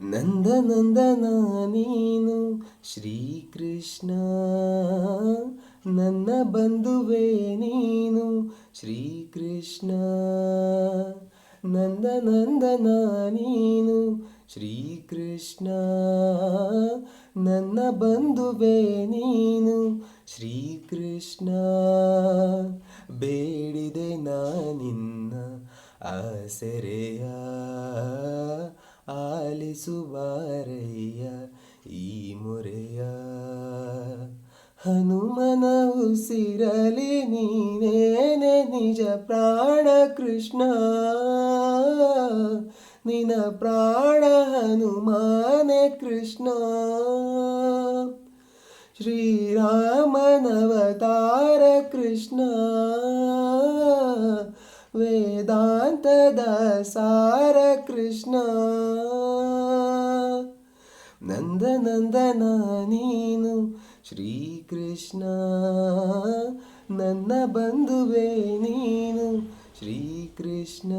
ನಂದ ನಂದನ ನೀನು ಶ್ರೀಕೃಷ್ಣ, ನನ್ನ ಬಂಧುವೆ ನೀನು? ಶ್ರೀಕೃಷ್ಣ ನಂದ ನಂದನ ನೀನು ಶ್ರೀಕೃಷ್ಣ, ನನ್ನ ಬಂಧುವೆ ನೀನು? ಶ್ರೀಕೃಷ್ಣ, ಬೇಡಿದೆ ನಾನಿನ್ನ ಆಸರೆಯ. ಆಲಿಸುವಾರಯ್ಯ ಈ ಮೊರೆಯ ಹನುಮನ ಉಸಿರಲಿ ನೀನೇನೆ ನಿಜ ಪ್ರಾಣ ಕೃಷ್ಣ. ನಿನ ಪ್ರಾಣ ಹನುಮಾನೆ ಕೃಷ್ಣ. ಶ್ರೀರಾಮನವತಾರ ಕೃಷ್ಣ. ವೇದಾಂತದ ಸಾರ ಕೃಷ್ಣ ನಂದ ನಂದನ ನೀನು ಶ್ರೀಕೃಷ್ಣ ನನ್ನ ಬಂಧುವೆ ನೀನು ಶ್ರೀಕೃಷ್ಣ